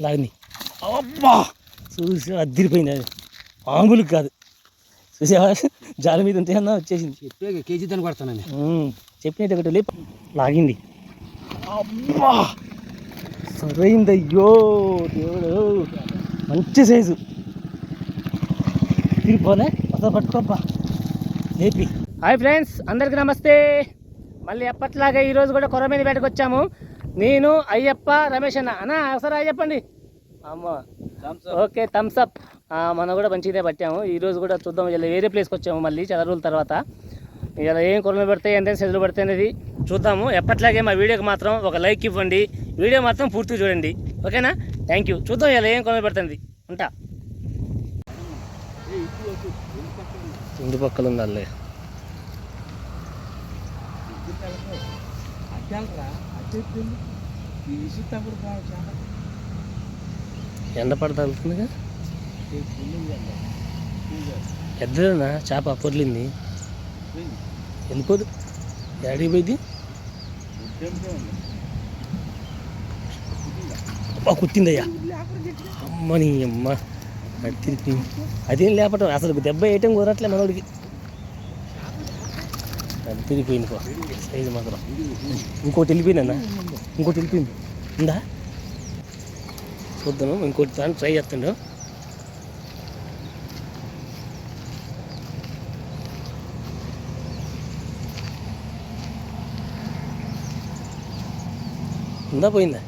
లాగింది. అబ్బా! చూసి అద్దరిపోయింది అది. మామూలు కాదు. చూసావా? జాలి మీద ఉంటే అన్నా వచ్చేసింది. చెప్పే కేజీ దాన్ని కొడతానని చెప్పినట్టు ఒకటి లేపు. లాగింది. అబ్బా! సరైంది అయ్యో దేవుడు. మంచి సైజు. తిరిగిపోలే మొత్తం పట్టుకోబ్బా. లేపి. హాయ్ ఫ్రెండ్స్ అందరికీ నమస్తే. మళ్ళీ ఎప్పట్లాగా ఈరోజు కూడా కొర మీద వేటకు వచ్చాము నేను అయ్యప్ప రమేష్ అన్న. అన్న ఒకసారి అయ్యప్పండి. అమ్మ ఓకే థమ్స్ అప్ మనం కూడా మంచిదే పట్టాము. ఈ రోజు కూడా చూద్దాం ఇలా వేరే ప్లేస్కి వచ్చాము మళ్ళీ చాలా రోజుల తర్వాత. ఇలా ఏం కొరలు పెడతాయి ఎంత సెజులు పడతాయి అనేది చూద్దాము. ఎప్పట్లాగే మా వీడియోకి మాత్రం ఒక లైక్ ఇవ్వండి. వీడియో మాత్రం పూర్తిగా చూడండి. ఓకేనా? థ్యాంక్ యూ చూద్దాం ఇలా ఏం కొరలు పెడుతుంది ఉంటా. ఇంటి పక్కల ఉండాలి. ఎండ పడతాగుతుందిగా పెద్దదన్నా చేప పొర్లింది. వెళ్ళిపోదు డాడీ పోయింది? కుట్టిందయ్యా. అమ్మని అమ్మ. అది తిరిగి అదేం లేపటం? అసలు దెబ్బ వేయటం కుదరట్లే మనోడికి. అది తిరిగిపోయింది సైజు మాత్రం. ఇంకోటి వెళ్ళిపోయిందన్న? ఇంకోటి వెళ్ళిపోయింది. ఉందా? చూద్దాము. ఇంకోటి దాన్ని ట్రై చేస్తుండు ఉందా పోయిందా?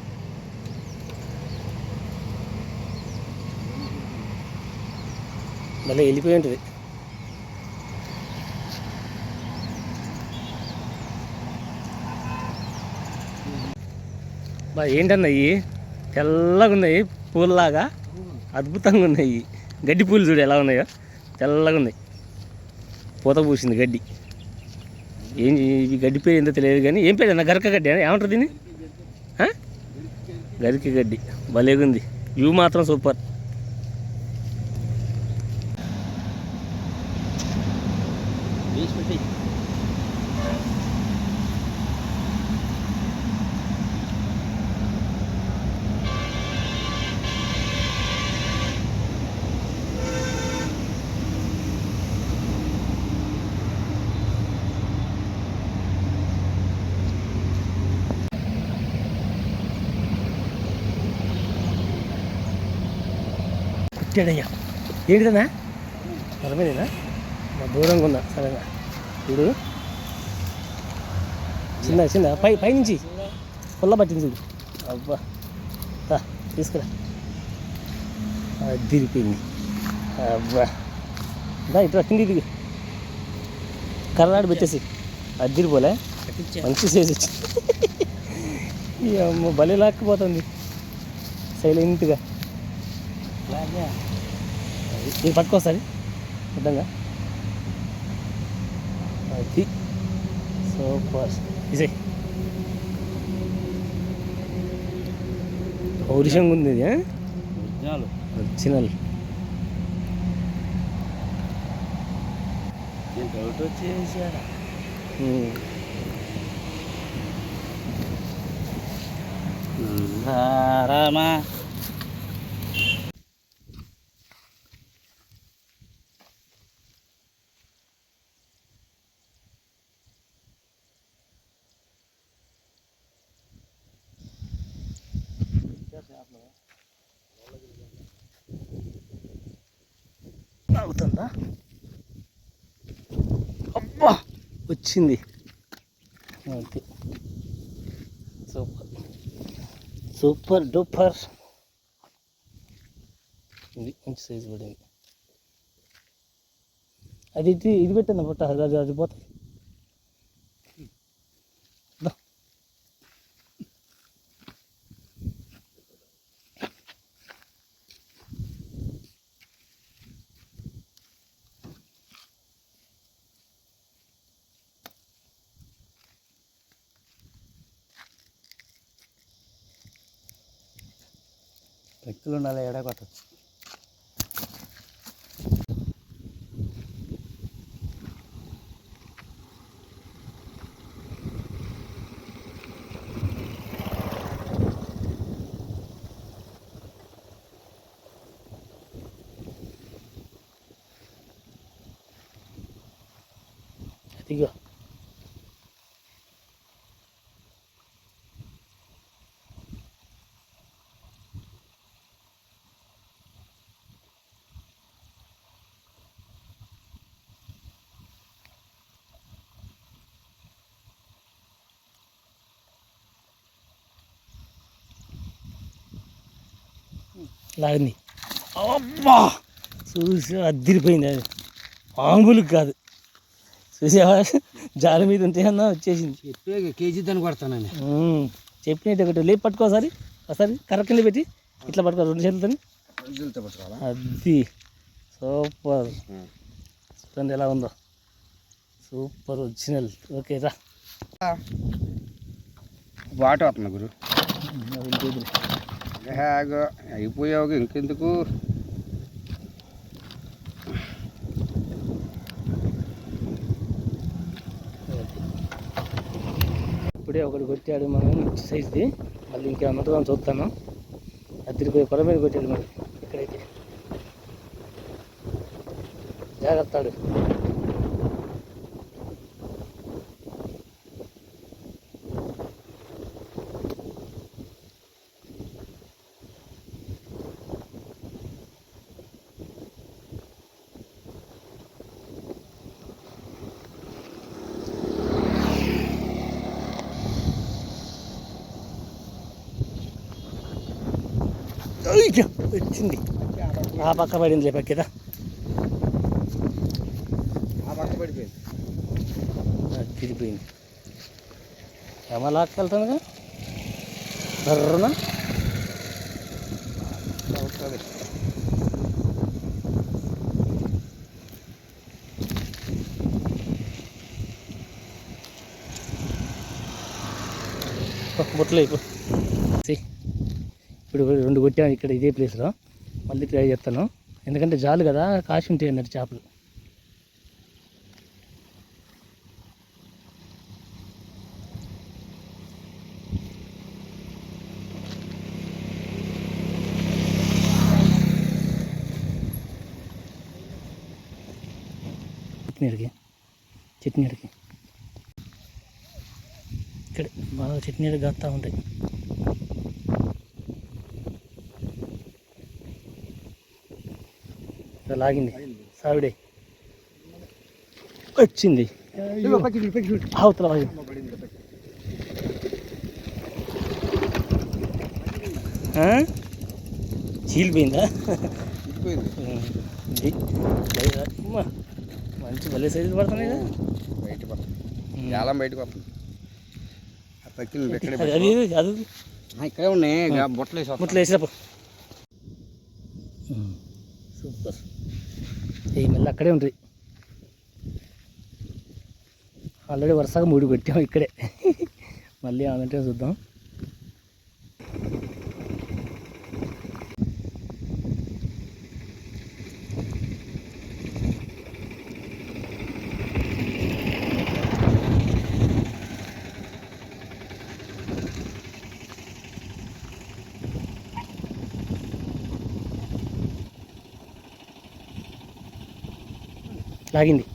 మళ్ళీ వెళ్ళిపోయి ఉంటుంది. బా ఏంటన్నా ఇవి తెల్లగా ఉన్నాయి పూలలాగా. అద్భుతంగా ఉన్నాయి గడ్డి పూలు చూడు ఎలా ఉన్నాయో. తెల్లగా ఉన్నాయి. పూత పూసింది గడ్డి. ఏం ఇవి గడ్డి పేరు ఏందో తెలియదు కానీ ఏం పేరు అన్న? గరక గడ్డి ఏమంటారు దీన్ని? గరిక గడ్డి. భలేగుంది. ఉంది వ్యూ మాత్రం సూపర్. కుట్టాడయ్యా ఏంటిదన్నా అర్థమైందా మా దూరంగా ఉన్నా సరేనా చూడు. చిన్న చిన్న. పై పైనుంచి పుల్ల పట్టింది చూడు. అబ్బా. తీసుకురా. అదిరిపోయింది అబ్బా. దా ఇట్లా కింది దిగు. కర్రాడు పెట్టేసి. అదిరిపోలే మంచి సైజ్ వచ్చింది అమ్మ బలి లాక్కుపోతుంది. సైలెంట్గా. ఇది పట్టుకోసారి అర్థంగా? అది. సూపర్. ఇసే పౌరుషంగా ఉంది ఇది ఒరిజినల్. డౌట్ వచ్చేసారా. రామా అవుతుందా అబ్బా! వచ్చింది. ఓకే. సూపర్. Super duper. ఇది మంచి సైజు పడింది. అది ఇది ఇది పెట్టిందా పొట్ట అది అది పోతుంది Me curo no leo, da igual, tío. లాగింది. అబ్బా! చూసి అద్దిరిపోయింది అది. మామూలు కాదు. చూసావా? జాలి మీద ఉంటే అన్నా వచ్చేసింది. చెప్పే కేజీ దాన్ని కొడతానని. చెప్పినట్టు ఒకటి లేపు పట్టుకో ఒకసారి. కింద పెట్టి ఇట్లా పట్టుకో రెండు చేతులతో. అది సూపర్. చూడండి ఎలా ఉందో. Super original. ఓకే రా. వాట వస్తుంది గురు. హ్యాగో అయిపోయావు ఇంకెందుకు? ఇప్పుడే ఒకటి కొట్టాడు మనం మంచి సైజ్ది మళ్ళీ ఇంకా ఉన్నట్టుగా చూస్తాను. అద్దరిపోయి కొర మీద కొట్టాడు మరి. ఇక్కడైతే. జాగ్రత్తాడు అయ్యో, వచ్చింది. ఆ పక్క పడింది పక్క పడిపోయింది. తిరిగిపోయింది. ఏమో లాక్కెళ్తుందిగా బర్రన? బుట్టలు అయిపో? ఇప్పుడు రెండు కొట్టాను ఇక్కడ ఇదే ప్లేస్లో మళ్ళీ ట్రై చేస్తాను. ఎందుకంటే జాలు కదా కాసి ఉంటాయి అన్నట్టు చేపలు. చట్నీడికి చట్నీడికి ఇక్కడ బాగా చట్నీలు గాస్తా ఉంటాయి. లాగింది. సావిడే. వచ్చింది. అవతల? చీలిపోయిందా. మంచి భలే సైజులు పడుతున్నాయి కదా బయటకు వస్తుంది ఆ పక్కిన ఇక్కడే ఉన్నాయి. బుట్టలు వేసి ముట్లు వేసినప్పు సూపర్. ఈ మళ్ళీ అక్కడే ఉంటుంది ఆల్రెడీ వరుసగా మూడు కొట్టాం ఇక్కడే. మళ్ళీ అదంటే చూద్దాం. లాగింది.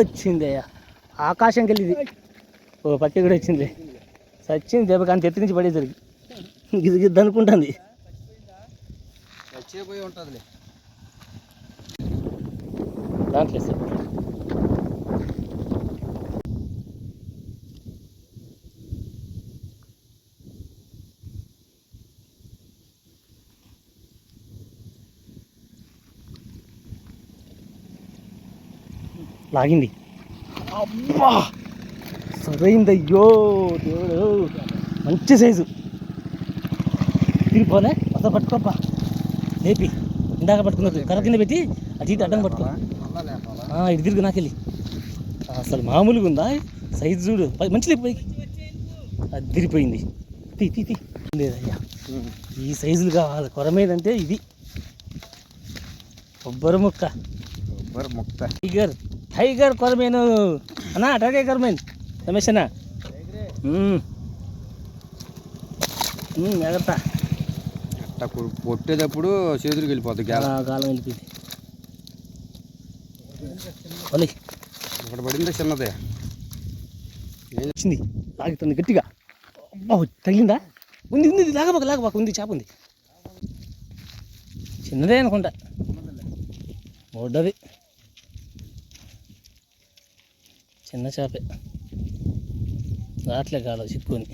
వచ్చింది అయ్యా ఆకాశంకి వెళ్ళింది. ఓ పక్క కూడా వచ్చింది. సచ్చింది దెబ్బ కానీ ఎత్తి నుంచి పడేసరికి. గిది గిద్ద అనుకుంటుంది. దాంట్లో వేస్తారు. లాగింది. అబ్బా సరైంది అయ్యో! దేవుడు! మంచి సైజు. తిరిగిపోలే కొత్త పట్టుకోప్పా లేపి. ఇందాక పట్టుకున్నట్టు కర్ర కింద పెట్టి అటు ఇటు అడ్డం పట్టుకో. ఇటు తిరుగు నాకెళ్ళి. అసలు మామూలుగా ఉందా? సైజు చూడు. మంచి లేపు పైకి. అదిరిపోయింది తీ తీ తీ. లేదయ్యా. ఈ సైజులు కావాలి. కొర మీద అంటే ఇది. కొబ్బరి ముక్క. కొబ్బరి ముక్త టైగర్ టైగర్ కొరమేను అన్నా టైగర్ కొరమేన్ రమేష్. మ్మ్, జాగ్రత్త అట్ట కొ- కొట్టేటప్పుడు చేతులకు వెళ్ళిపోతుంది కాలం వెళ్ళిపోయింది ఒకటి పడిందా చిన్నదే? వచ్చింది? లాగుతుంది గట్టిగా. అబ్బా తగిలిందా? ఉంది ఉంది లాగబాక లాగబాక. ఉంది చేప ఉంది. చిన్నదే అనుకుంటా. చిన్న చేపే. రాట్లే కాదు చిక్కుని.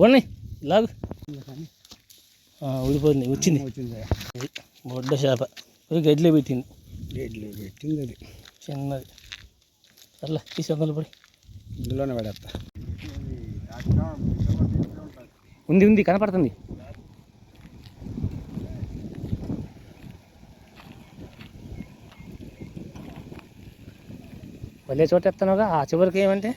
ఓడి లాగు. ఆ, ఊడిపోయింది వచ్చింది. బొడ్డ చేప. ఇది గడ్డిలో పెట్టింది. గేట్లు పెట్టింది అది. చిన్నది. సర్లే తీసి వందలు పడి. ఇందులోనే పడేస్తా ఉంది ఉంది కనపడుతుంది. వెళ్ళే చోట ఎత్తానుగా ఆ చివరికి ఏమంటే?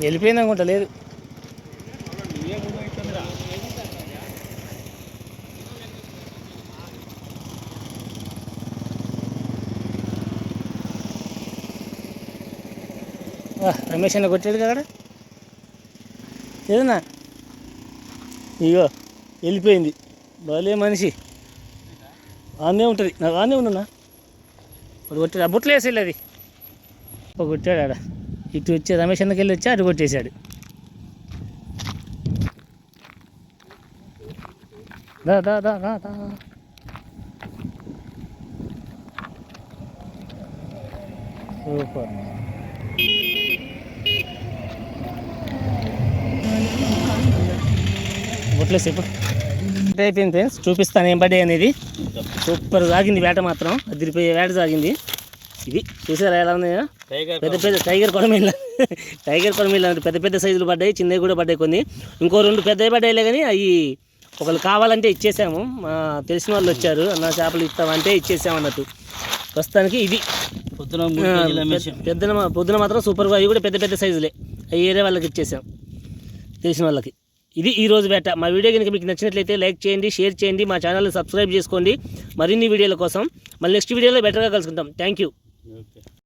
వెళ్ళిపోయింది అనుకుంటా లేదు. వా, రమేష్ అన్న కొట్టాడు కదా ఏదన్నా? ఇగో వెళ్ళిపోయింది. భలే మనిషి. ఆనే ఉంటుంది. నాకు ఆనే ఉన్నా ఇప్పుడు కొట్టాడు. ఆ బుట్టలు వేసి అది. ఒక కొట్టాడు ఆడ ఇటు వచ్చి రమేష్ అన్నకి వెళ్ళి వచ్చి అటు కొట్టేశాడు. దా దా దా దా దా. సూపర్. బొట్లేసి ఇప్పుడు అయిపోయింది ఫ్రెండ్స్ చూపిస్తాను ఏం పడ్డాయి అనేది. సూపర్ సాగింది వేట మాత్రం. అదిరిపోయే వేట సాగింది. ఇది చూసారా ఎలా ఉన్నాయో? పెద్ద పెద్ద టైగర్ కొడమీళ్ళ టైగర్ కొడమీళ్ళ పెద్ద పెద్ద సైజులు పడ్డాయి చిన్నవి కూడా పడ్డాయి కొన్ని. ఇంకో రెండు పెద్దవి పడ్డాయిలే కానీ అవి ఒకళ్ళు కావాలంటే ఇచ్చేసాము. మా తెలిసిన వాళ్ళు వచ్చారు. నా చేపలు ఇస్తామంటే ఇచ్చేసాము అన్నట్టు ప్రస్తుతానికి ఇది. పొద్దున పెద్ద- పెద్దన మాత్రం సూపర్ అవి కూడా పెద్ద పెద్ద సైజులే. అవి ఏరే వాళ్ళకి ఇచ్చేసాం. తెలిసిన వాళ్ళకి. ఇది ఈ రోజు వేట. మా వీడియో కనుక మీకు నచ్చినట్లయితే లైక్ చేయండి షేర్ చేయండి మా ఛానల్ని సబ్స్క్రైబ్ చేసుకోండి. మరిన్ని వీడియోల కోసం. మళ్ళీ నెక్స్ట్ వీడియోలో బెటర్గా కలుసుకుంటాం థ్యాంక్ యూ